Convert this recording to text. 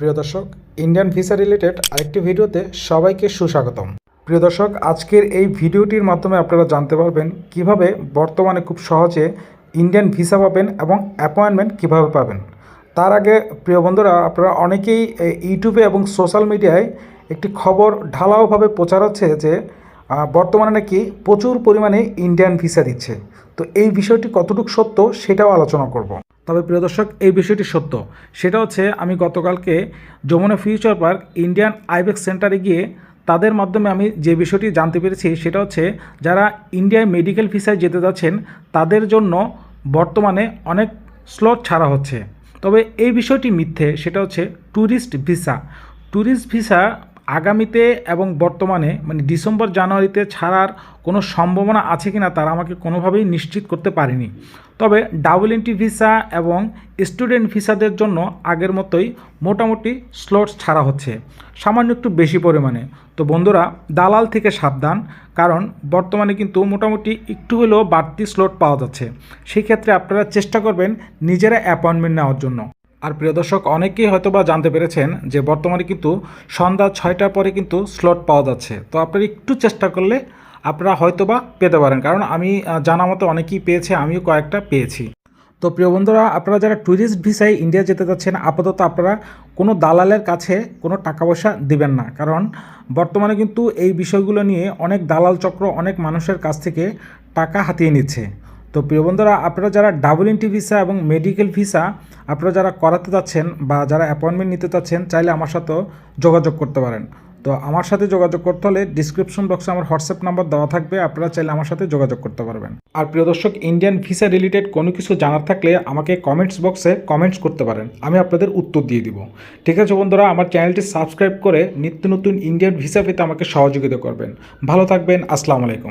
প্রিয় দর্শক Indian visa related আরেকটি ভিডিওতে সবাইকে সুস্বাগতম। প্রিয় দর্শক, আজকের এই ভিডিওটির মাধ্যমে আপনারা জানতে পারবেন কীভাবে বর্তমানে খুব সহজে ইন্ডিয়ান ভিসা পাবেন এবং অ্যাপয়েন্টমেন্ট কীভাবে পাবেন। তার আগে, প্রিয় বন্ধুরা, আপনারা অনেকেই ইউটিউবে এবং সোশ্যাল মিডিয়ায় একটি খবর ঢালাওভাবে প্রচার হচ্ছে যে বর্তমানে নাকি প্রচুর পরিমাণে ইন্ডিয়ান ভিসা দিচ্ছে। তো এই বিষয়টি কতটুকু সত্য সেটাও আলোচনা করব। তবে প্রিয় দর্শক, এই বিষয়টি সত্য। সেটা হচ্ছে, আমি গতকালকে যমুনা ফিউচার পার্ক ইন্ডিয়ান আইবেক্স সেন্টারে গিয়ে তাদের মাধ্যমে আমি যে বিষয়টি জানতে পেরেছি, সেটা হচ্ছে, যারা ইন্ডিয়ায় মেডিকেল ভিসায় যেতে যাচ্ছেন, তাদের জন্য বর্তমানে অনেক স্লট ছাড়া হচ্ছে। তবে এই বিষয়টি মিথ্যে, সেটা হচ্ছে ট্যুরিস্ট ভিসা। ট্যুরিস্ট ভিসা আগামীতে এবং বর্তমানে মানে ডিসেম্বর, জানুয়ারিতে ছাড়ার কোনো সম্ভাবনা আছে কিনা তারা আমাকে কোনোভাবেই নিশ্চিত করতে পারেনি। তবে ডাবল এন্ট্রি ভিসা এবং স্টুডেন্ট ভিসাদের জন্য আগের মতোই মোটামুটি স্লটস ছাড়া হচ্ছে, সামান্য একটু বেশি পরিমাণে। তো বন্ধুরা, দালাল থেকে সাবধান, কারণ বর্তমানে কিন্তু মোটামুটি একটু হলেও বাড়তি স্লট পাওয়া যাচ্ছে। সেই ক্ষেত্রে আপনারা চেষ্টা করবেন নিজেরা অ্যাপয়েন্টমেন্ট নেওয়ার জন্য। আর প্রিয় দর্শক, অনেকেই হয়তো বা জানতে পেরেছেন যে বর্তমানে কিন্তু সন্ধ্যা ছয়টার পরে কিন্তু স্লট পাওয়া যাচ্ছে। তো আপনারা একটু চেষ্টা করলে আপনারা হয়তো বা পেতে পারেন। কারণ আমি জানা মতো অনেকেই পেয়েছে, আমিও কয়েকটা পেয়েছি। তো প্রিয় বন্ধুরা, আপনারা যারা ট্যুরিস্ট ভিসায় ইন্ডিয়া যেতে যাচ্ছেন, আপাতত আপনারা কোনো দালালের কাছে কোনো টাকা পয়সা দিবেন না। কারণ বর্তমানে কিন্তু এই বিষয়গুলো নিয়ে অনেক দালাল চক্র, অনেক মানুষের কাছ থেকে টাকা হাতিয়ে নিচ্ছে। তো প্রিয় বন্ধুরা, আপনারা যারা ডাবল এন্ট্রি ভিসা এবং মেডিকেল ভিসা আপনারা যারা করাতে যাচ্ছেন বা যারা অ্যাপয়েন্টমেন্ট নিতে চাচ্ছেন চাইলে আমার সাথেও যোগাযোগ করতে পারেন। তো আমার সাথে যোগাযোগ করতে হলে ডিসক্রিপশন বক্সে আমার হোয়াটসঅ্যাপ নাম্বার দেওয়া থাকবে, আপনারা চাইলে আমার সাথে যোগাযোগ করতে পারবেন। আর প্রিয় দর্শক, ইন্ডিয়ান ভিসা রিলেটেড কোনো কিছু জানার থাকলে আমাকে কমেন্টস বক্সে কমেন্টস করতে পারেন, আমি আপনাদের উত্তর দিয়ে দিব। ঠিক আছে বন্ধুরা, আমার চ্যানেলটি সাবস্ক্রাইব করে নিত্য নতুন ইন্ডিয়ান ভিসা পেতে আমাকে সহযোগিতা করবেন। ভালো থাকবেন, আসসালামু আলাইকুম।